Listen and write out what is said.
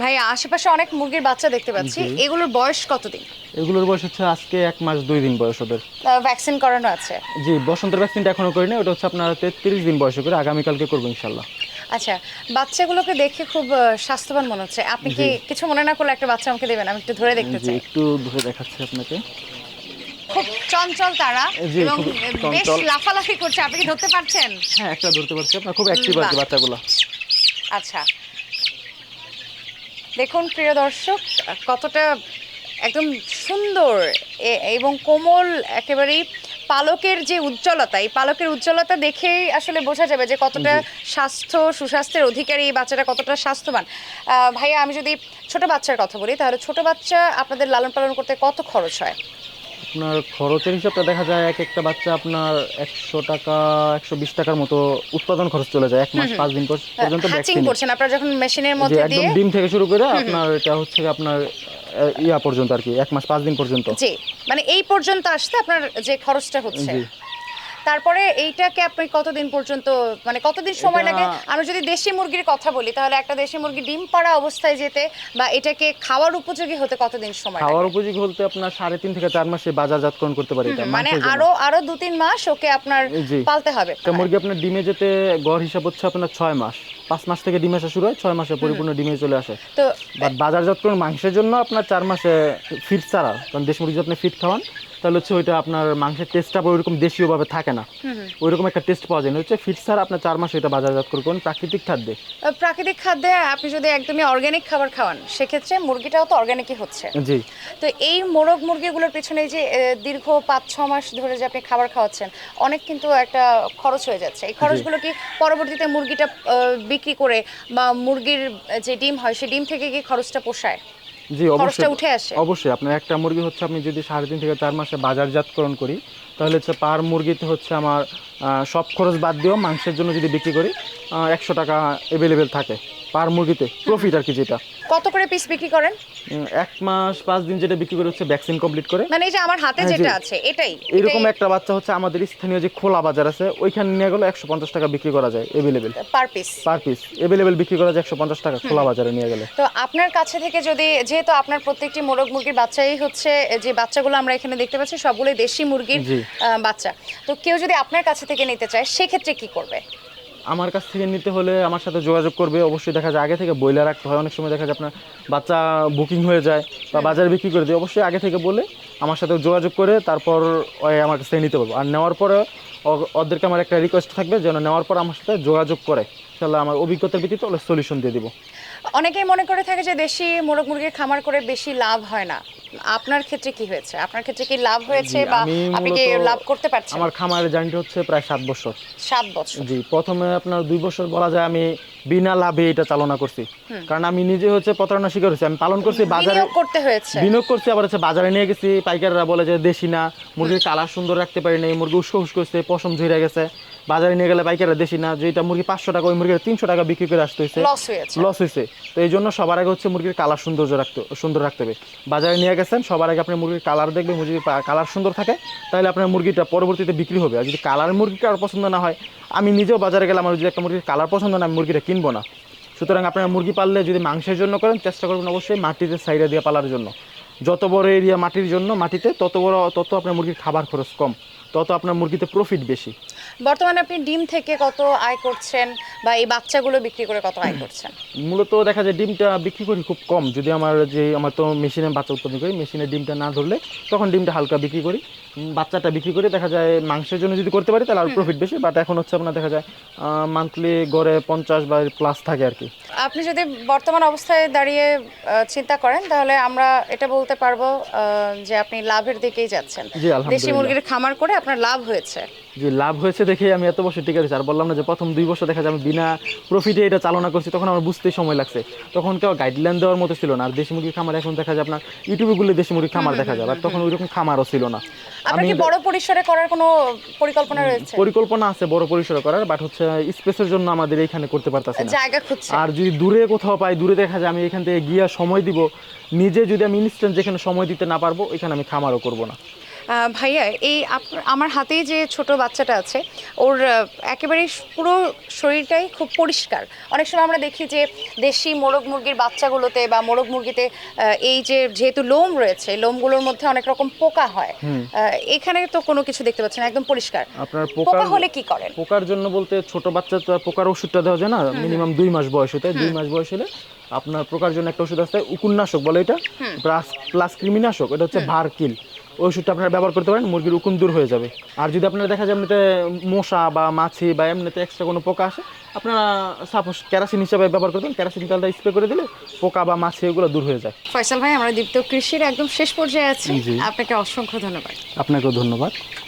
ভাই আশেপাশে অনেক মুরগির বাচ্চা দেখতে পাচ্ছি। এগুলোর বয়স কতদিন? এগুলোর বয়স হচ্ছে আজকে এক মাস দুই দিন বয়স ওদের। ভ্যাকসিন করানো আছে? জি বসন্তের ভ্যাকসিনটা এখনও করি না ওটা হচ্ছে আপনার তেত্রিশ দিন বয়সে করে আগামীকালকে করব ইনশাল্লাহ। আচ্ছা বাচ্চাগুলোকে দেখে খুব স্বাস্থ্যবান মনে হচ্ছে। আপনি কি কিছু মনে না করলে একটা বাচ্চা আমাকে দেবেন? আমি একটু ধরে দেখতে চাই। একটু ধরে দেখাচ্ছি আপনাকে। খুব চঞ্চল তারা এবং বেশ লাফালাফি করছে। আপনি কি ধরতে পারছেন? হ্যাঁ একটা ধরতে পারছি। আপনার খুব অ্যাক্টিভ বাহ। বাচ্চাগুলো। আচ্ছা দেখুন প্রিয় দর্শক কতটা একদম সুন্দর এবং কোমল একেবারেই পালকের যে উজ্জ্বলতা এই পালকের উজ্জ্বলতা দেখেই আসলে বোঝা যাবে যে কতটা স্বাস্থ্য সুস্বাস্থ্যের অধিকারী এই বাচ্চাটা কতটা স্বাস্থ্যবান। ভাইয়া আমি যদি ছোট বাচ্চার কথা বলি তাহলে ছোট বাচ্চা আপনাদের লালন পালন করতে কত খরচ হয়? আপনার খরচের হিসাবটা দেখা যায় এক একটা বাচ্চা আপনার একশো টাকা একশো বিশ টাকার মতো উৎপাদন খরচ চলে যায় এক মাস পাঁচ দিন পর্যন্ত ভ্যাকসিন করছেন আপনারা যখন মেশিনের মধ্যে একদম ডিম থেকে শুরু করে আপনার এটা হচ্ছে আপনার ইয়া পর্যন্ত আর কি এক মাস পাঁচ দিন পর্যন্ত। জি মানে এই পর্যন্ত আসতে আপনার যে খরচটা হচ্ছে। তারপরে এইটাকে আপনি কতদিন পর্যন্ত মানে কতদিন সময় লাগে? আমি যদি দেশি মুরগির কথা বলি তাহলে একটা দেশি মুরগি ডিম পাড়া অবস্থায় যেতে বা এটাকে খাওয়ার উপযোগী হতে কতদিন সময় লাগে? খাওয়ার উপযোগী হতে আপনার সাড়ে তিন থেকে চার মাসে বাজারজাতকরণ করতে পারি এটা মানে আরও আরও দু তিন মাস ওকে আপনার পালতে হবে। মুরগি আপনার ডিমে যেতে গড় হিসাব হচ্ছে আপনার ছয় মাস। পাঁচ মাস থেকে ডিম আসা শুরু হয় ছয় মাসে পরিপূর্ণ ডিমে চলে আসে। তো বাট বাজারজাতকরণ মাংসের জন্য আপনার চার মাসে ফিট ছাড়া কারণ দেশ মুরগি আপনি ফিট খাওয়ান তাহলে হচ্ছে ওইটা আপনার মাংসের টেস্টটা ওইরকম দেশীয়ভাবে থাকে না। ওইরকম একটা টেস্ট পাওয়া যায় না। হচ্ছে ফিট ছাড়া আপনার চার মাসে এটা বাজারজাত করবেন প্রাকৃতিক খাদ্যে। প্রাকৃতিক খাদ্যে আপনি যদি একদমই অর্গানিক খাবার খাওয়ান সেক্ষেত্রে মুরগিটাও তো অর্গানিকই হচ্ছে। জি। তো এই মোরগ মুরগিগুলোর পিছনে যে দীর্ঘ পাঁচ ছ মাস ধরে যে আপনি খাবার খাওয়াচ্ছেন অনেক কিন্তু একটা খরচ হয়ে যাচ্ছে। এই খরচগুলো কি পরবর্তীতে মুরগিটা বিক্রি করে বা মুরগির যে ডিম হয় সেই ডিম থেকে কি খরচটা পোষায়? জি অবশ্যই। উঠে আসে। অবশ্যই আপনার একটা মুরগি হচ্ছে আপনি যদি সাড়ে তিন থেকে চার মাসে বাজারজাতকরণ করি তাহলে হচ্ছে পার মুরগিতে হচ্ছে আমার সব খরচ বাদ দিয়েও মাংসের জন্য যদি বিক্রি করি একশো টাকা অ্যাভেলেবেল থাকে। পার মুরগিতে প্রফিট আর কি যেটা। কত করে পিস বিক্রি করেন? এক মাস পাঁচ দিন যেটা বিক্রি করে হচ্ছে ভ্যাকসিন কমপ্লিট করে। মানে এই যে আমার হাতে হ্যাঁ, যেটা আছে এটাই এরকম একটা বাচ্চা হচ্ছে আমাদের স্থানীয় যে খোলা বাজার আছে ওইখানে নিয়ে গেলে একশো পঞ্চাশ টাকা বিক্রি করা যায় available per piece per piece available বিক্রি করা যায় একশো পঞ্চাশ টাকা খোলা বাজারে নিয়ে গেলে। তো আপনার কাছে থেকে যদি যেহেতু আপনার প্রত্যেকটি মোরগ মুরগির বাচ্চাই হচ্ছে যে বাচ্চাগুলো আমরা এখানে দেখতে পাচ্ছি সবগুলোই দেশি মুরগির বাচ্চা। তো কেউ যদি আপনার কাছে থেকে নিতে চায় সেক্ষেত্রে কি করবে? আমার কাছ থেকে নিতে হলে আমার সাথে যোগাযোগ করবে। অবশ্যই দেখা যায়, আগে থেকে বইলা রাখতে হয়। অনেক সময় দেখা যায় আপনার বাচ্চা বুকিং হয়ে যায় বা বাজারে বিক্রি করে দিই অবশ্যই আগে থেকে বলে আমার সাথে যোগাযোগ করে তারপর আমার কাছ থেকে নিতে পারব। আর নেওয়ার পরে ওদেরকে আমার একটা রিকোয়েস্ট থাকবে যেন নেওয়ার পর আমার সাথে যোগাযোগ করে। তাহলে আমার অভিজ্ঞতার ভিত্তিতে ওদের সলিউশন দিয়ে দিব। অনেকেই মনে করে থাকে যে দেশি মোরগ মুরগির খামার করে বেশি লাভ হয় না। আপনার ক্ষেত্রে কি হয়েছে? আপনার ক্ষেত্রে কি লাভ হয়েছে বা আপনি কি লাভ করতে পারছেন? আমার খামারের জার্নিটা হচ্ছে প্রায় সাত বছর। সাত বছর। জি প্রথমে আপনার দুই বছর বলা যায় আমি বিনা লাভে এটা চালনা করছি। কারণ আমি নিজে হচ্ছে প্রতারণা শিকার হয়েছি। আমি পালন করছি বাজারে বিনিয়োগ করতে হয়েছে। বিনিয়োগ করছি আবার হচ্ছে বাজারে নিয়ে গেছি। পাইকাররা বলে যে দেশি না মুরগির কালার সুন্দর রাখতে পারি নাই মুরগি উস্কো উস্কো করছে পশম ঝরে গেছে। বাজারে নিয়ে গেলে পাইকাররা দেশি না যেটা মুরগি পাঁচশো টাকা ওই মুরগির তিনশো টাকা বিক্রি করে আসতে হয়েছে। লস হয়েছে। লস হয়েছে। তো এই জন্য সবার আগে হচ্ছে মুরগির কালার সৌন্দর্য রাখতে সুন্দর রাখতে হবে। বাজারে নিয়ে গেছেন সবার আগে আপনি মুরগির কালার দেখবেন, মুরগির কালার সুন্দর থাকে, তাহলে আপনার মুরগিটা পরবর্তীতে বিক্রি হবে। আর যদি কালার মুরগি কারোর পছন্দ না হয়, আমি নিজেও বাজারে গেলাম আমার যদি একটা মুরগির কালার পছন্দ না, আমি মুরগিটা কিনবো না। সুতরাং আপনারা মুরগি পাললে যদি মাংসের জন্য করেন, চেষ্টা করবেন অবশ্যই মাটিতে সাইডে দিয়ে পালার জন্য। যত বড় এরিয়া মাটির জন্য, মাটিতে তত বড় তত আপনার মুরগির খাবার খরচ কম, তত আপনার মুরগিতে প্রফিট বেশি। বর্তমানে আপনি ডিম থেকে কত আয় করছেন বা এই বাচ্চাগুলো বিক্রি করে কত আয় করছেন? মূলত দেখা যায় ডিমটা বিক্রি করি খুব কম। যদি আমার যে আমার তো মেশিনে বাচ্চা উৎপাদন করি মেশিনে ডিমটা না ধরলে তখন ডিমটা হালকা বিক্রি করি। বাচ্চাটা বিক্রি করে দেখা যায় মাংসের জন্য যদি করতে পারি তাহলে আর প্রফিট বেশি। বাট এখন হচ্ছে আপনার দেখা যায় মান্থলি গড়ে পঞ্চাশ বা প্লাস থাকে আর কি। আপনি যদি বর্তমান অবস্থায় দাঁড়িয়ে চিন্তা করেন তাহলে আমরা এটা বলতে পারব যে আপনি লাভের দিকেই যাচ্ছেন। দেশি। মুরগির খামার করে আপনার লাভ হয়েছে। যে লাভ হয়েছে দেখে আমি এত বছর টিকে রয়েছি। আর বললাম না যে প্রথম দুই বছর দেখা যায় আমি বিনা প্রফিটে এটা চালনা করছি তখন আমার বুঝতেই সময় লাগছে। তখন কেউ গাইডলাইন দেওয়ার মতো ছিল না। আর দেশি মুরগির খামার এখন দেখা যায় আপনার ইউটিউবে গুলো দেশি মুরগির খামার দেখা যায় আর তখন ওইরকম খামারও ছিল না। কি বড় পরিসরে করার কোনো পরিকল্পনা রয়েছে? পরিকল্পনা আছে বড় পরিসরে করার বাট হচ্ছে স্পেসের জন্য আমাদের এইখানে করতে পারতাছি না। জায়গা খুঁজছে। আর যদি দূরে কোথাও পাই দূরে দেখা যায় আমি এখান থেকে গিয়ে সময় দিব নিজে যদি আমি ইনস্ট্যান্ট যেখানে সময় দিতে না পারব এখানে আমি খামারও করব না। ভাইয়া এই আমার হাতেই যে ছোট বাচ্চাটা আছে ওর একেবারে পুরো শরীরটাই খুব পরিষ্কার। অনেক সময় আমরা দেখি যে দেশি মোরগ মুরগির বাচ্চাগুলোতে বা মোরগ মুরগিতে এই যে যেহেতু লোম রয়েছে লোমগুলোর মধ্যে অনেক রকম পোকা হয়। এখানে তো কোনো কিছু দেখতে পাচ্ছেন একদম পরিষ্কার। আপনার পোকা হলে কি করেন? পোকার জন্য বলতে ছোট বাচ্চা তো পোকার ওষুধটা দেওয়া যায় না মিনিমাম দুই মাস বয়স হতে দুই মাস বয়স হলে আপনার পোকার জন্য একটা ওষুধ আছে উকুননাশক বলে এটা। প্লাস প্লাস কৃমিনাশক এটা হচ্ছে ভারকিল। ওই ওষুধটা আপনারা ব্যবহার করতে পারেন মুরগির উকুন দূর হয়ে যাবে। আর যদি আপনারা দেখা যায় এমনিতে মশা বা মাছি বা এমনিতে এক্সট্রা কোনো পোকা আসে আপনারা সাপোজ ক্যারাসিন হিসাবে ব্যবহার করবেন ক্যারাসিন তেলটা স্প্রে করে দিলে পোকা বা মাছি এগুলো দূর হয়ে যায়। ফয়সাল ভাই আমরা দীপ্ত কৃষির একদম শেষ পর্যায়ে আছি। আপনাকে অসংখ্য ধন্যবাদ। আপনাকেও ধন্যবাদ।